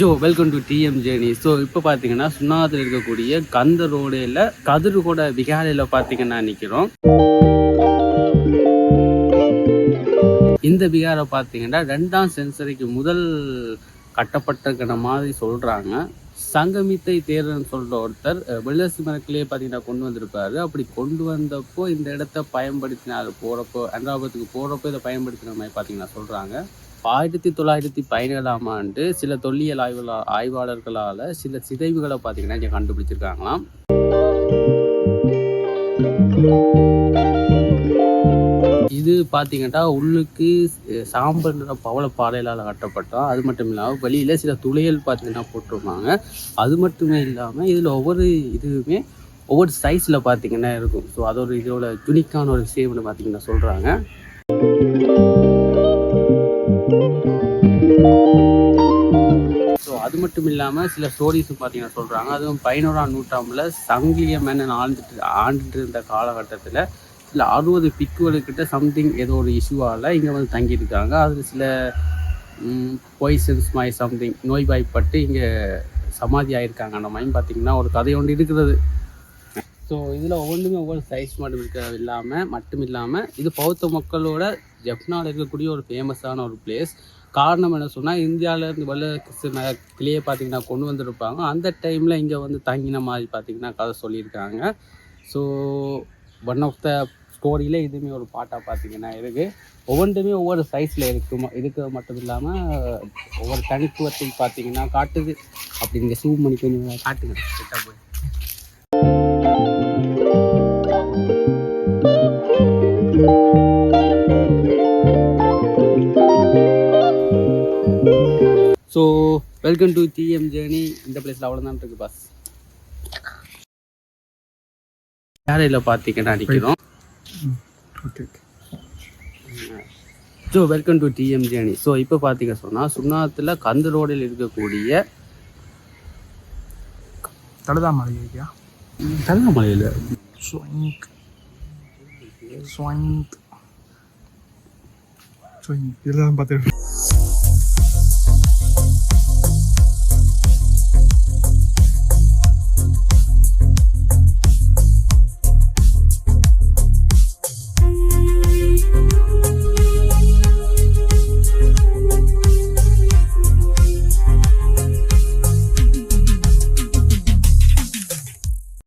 Joe welcome to TM journey so இப்போ பார்த்தீங்கன்னா சுண்ணாத்தில் இருக்கக்கூடிய கந்த ரோடையில் கதிர்கோட விகாரையில் பார்த்தீங்கன்னா நிற்கிறோம் இந்த விகாரை பார்த்தீங்கன்னா ரெண்டாம் சென்சரிக்கு முதல் கட்டப்பட்டிருக்கிற மாதிரி சொல்கிறாங்க சங்கமித்தை தேரன் சொல்கிற ஒருத்தர் அஹ், வெள்ளசி மரக்கிலேயே பார்த்தீங்கன்னா கொண்டு வந்திருப்பாரு. அப்படி கொண்டு வந்தப்போ இந்த இடத்த பயன்படுத்தினார். போகிறப்போ அன்றாபத்துக்கு போகிறப்போ இதை பயன்படுத்தின மாதிரி பார்த்தீங்கன்னா சொல்கிறாங்க ஆயிரத்தி தொள்ளாயிரத்தி பதினேழாம் ஆண்டு சில தொல்லியல் ஆய்வு ஆய்வாளர்களால் சில சிதைவுகளை பார்த்தீங்கன்னா இங்கே கண்டுபிடிச்சிருக்காங்களாம். இது பார்த்தீங்கன்னா உள்ளுக்கு சாம்பல் நிற பவள பாறையிலால் கட்டப்பட்டோம் அது மட்டும் இல்லாமல் வெளியில் சில துளையல் பார்த்தீங்கன்னா போட்டிருப்பாங்க. அது மட்டுமே இல்லாமல் இதில் ஒவ்வொரு இதுவுமே ஒவ்வொரு சைஸில் பார்த்தீங்கன்னா இருக்கும். ஸோ அது ஒரு இதோட துணிக்கான ஒரு விஷயம்னு பார்த்தீங்கன்னா சொல்கிறாங்க ஸோ அது மட்டும் இல்லாமல் சில ஸ்டோரிஸும் பார்த்தீங்கன்னா சொல்கிறாங்க அதுவும் பதினோராம் நூற்றாண்டில் சங்கிலிய மேனன் ஆண்டுட்டு ஆண்டுட்டு இருந்த காலகட்டத்தில் சில அறுபது பிக்குவலுக்கிட்ட சம்திங் ஏதோ ஒரு இஷ்யூவால் இங்கே வந்து தங்கியிருக்காங்க. அதில் சில பாய்சன்ஸ் மாதிரி சம்திங் நோய்வாய்ப்பட்டு இங்கே சமாதி ஆயிருக்காங்க. அந்த மாதிரி பார்த்திங்கன்னா ஒரு கதை ஒன்று இருக்கிறது. ஸோ இதில் ஒவ்வொன்றுமே ஒவ்வொரு சைஸ் மட்டும் இருக்கிறது இல்லாமல் மட்டும் இல்லாமல் இது பௌத்த மக்களோட ஜப்னாவில் இருக்கக்கூடிய ஒரு ஃபேமஸான ஒரு பிளேஸ் காரணம் என்ன சொன்னால் இந்தியாவிலேருந்து வெள்ள கிளியே பார்த்தீங்கன்னா கொண்டு வந்திருப்பாங்க. அந்த டைமில் இங்கே வந்து தங்கின மாதிரி பார்த்தீங்கன்னா கதை சொல்லியிருக்காங்க. ஸோ ஒன் ஆஃப் த ஸ்டோரியில் இதுவுமே ஒரு பாட்டாக பார்த்தீங்கன்னா இருக்குது ஒவ்வொன்றுமே ஒவ்வொரு சைஸில் இருக்குமா இருக்கிறது மட்டும் இல்லாமல் ஒவ்வொரு தனித்துவத்தை பார்த்தீங்கன்னா காட்டுது. அப்படி நீங்கள் சூம் பண்ணி கொஞ்சம் காட்டுங்க. கிட்ட போய். So welcome to TM journey இந்த பிளேஸில் அவ்வளோதான் இருக்கு பாஸ் யாரையில் பார்த்தீங்கன்னா நிற்கிறோம் okay so welcome to TM journey so இப்போ பார்த்தீங்க சொன்னால் சுண்ணாத்தில் கந்து ரோடில் இருக்கக்கூடிய தலதா மலை ஸ்வாங்க் ஸ்வாங்க் ஸ்வாங்க் இதெல்லாம் பார்த்து